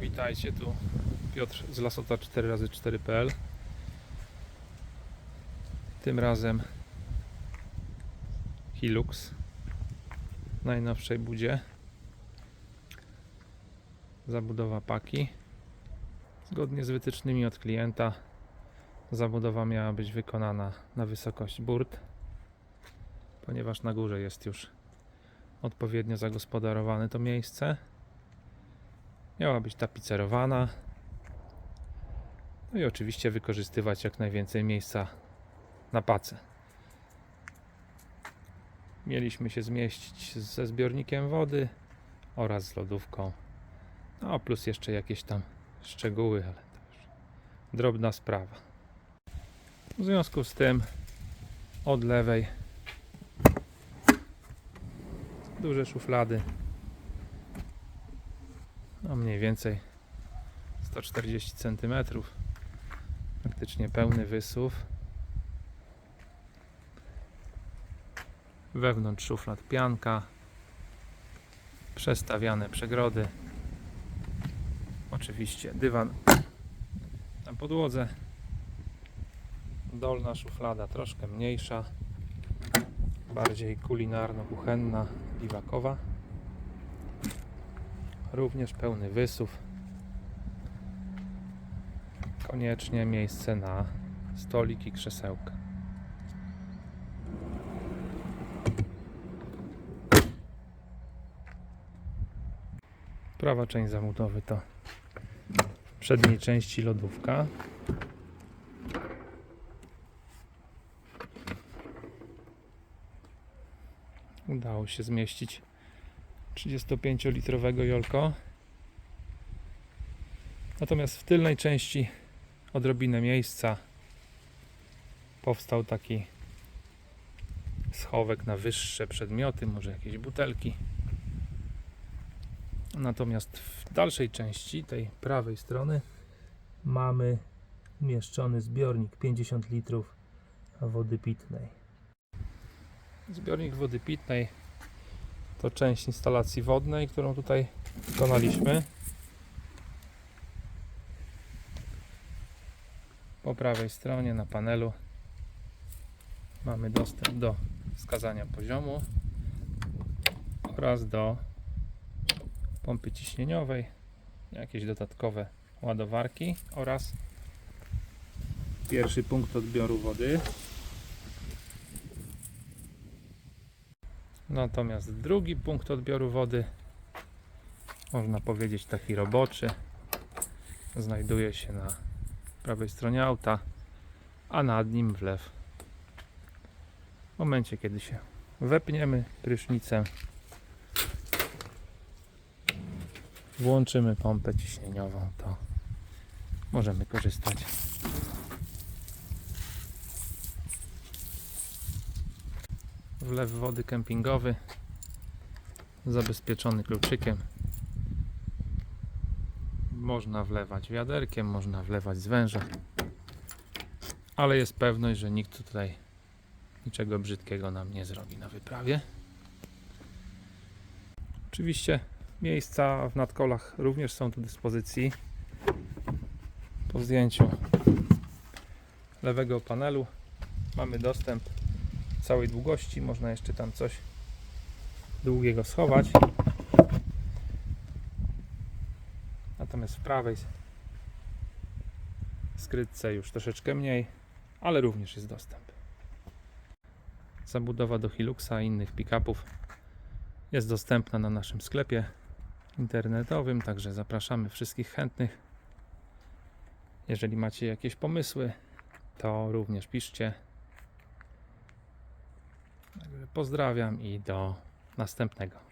Witajcie tu Piotr z Lasota 4x4.pl Tym razem Hilux w najnowszej budzie. Zabudowa paki. Zgodnie z wytycznymi od klienta Zabudowa miała być wykonana na wysokość burt Ponieważ na górze jest już odpowiednio zagospodarowane to miejsce Miała być tapicerowana. No i oczywiście wykorzystywać jak najwięcej miejsca na pace. Mieliśmy się zmieścić ze zbiornikiem wody oraz z lodówką. No plus jeszcze jakieś tam szczegóły, ale to już drobna sprawa. W związku z tym od lewej duże szuflady no mniej więcej 140 cm. Praktycznie pełny wysuw. Wewnątrz szuflad pianka. Przestawiane przegrody. Oczywiście dywan na podłodze. Dolna szuflada troszkę mniejsza. Bardziej kulinarno-kuchenna, biwakowa. Również pełny wysuw. Koniecznie miejsce na stolik i krzesełka. Prawa część zabudowy to w przedniej części lodówka. Udało się zmieścić 35-litrowego Jolko. Natomiast w tylnej części odrobinę miejsca powstał taki schowek na wyższe przedmioty, może jakieś butelki. Natomiast w dalszej części, tej prawej strony, mamy umieszczony zbiornik 50 litrów wody pitnej. Zbiornik wody pitnej to część instalacji wodnej, którą tutaj wykonaliśmy. Po prawej stronie na panelu mamy dostęp do wskazania poziomu oraz do pompy ciśnieniowej, jakieś dodatkowe ładowarki oraz pierwszy punkt odbioru wody. Natomiast drugi punkt odbioru wody, można powiedzieć taki roboczy, znajduje się na prawej stronie auta, a nad nim wlew. W momencie, kiedy się wepniemy prysznicem, włączymy pompę ciśnieniową, to możemy korzystać. Wlew wody kempingowy zabezpieczony kluczykiem. Można wlewać wiaderkiem, można wlewać z węża, ale jest pewność, że nikt tutaj niczego brzydkiego nam nie zrobi na wyprawie. Oczywiście miejsca w nadkolach również są do dyspozycji. Po zdjęciu lewego panelu mamy dostęp całej długości. Można jeszcze tam coś długiego schować. Natomiast w prawej skrytce już troszeczkę mniej, ale również jest dostęp. Zabudowa do Hiluxa i innych pick-upów jest dostępna na naszym sklepie internetowym, także zapraszamy wszystkich chętnych. Jeżeli macie jakieś pomysły, to również piszcie. Pozdrawiam i do następnego.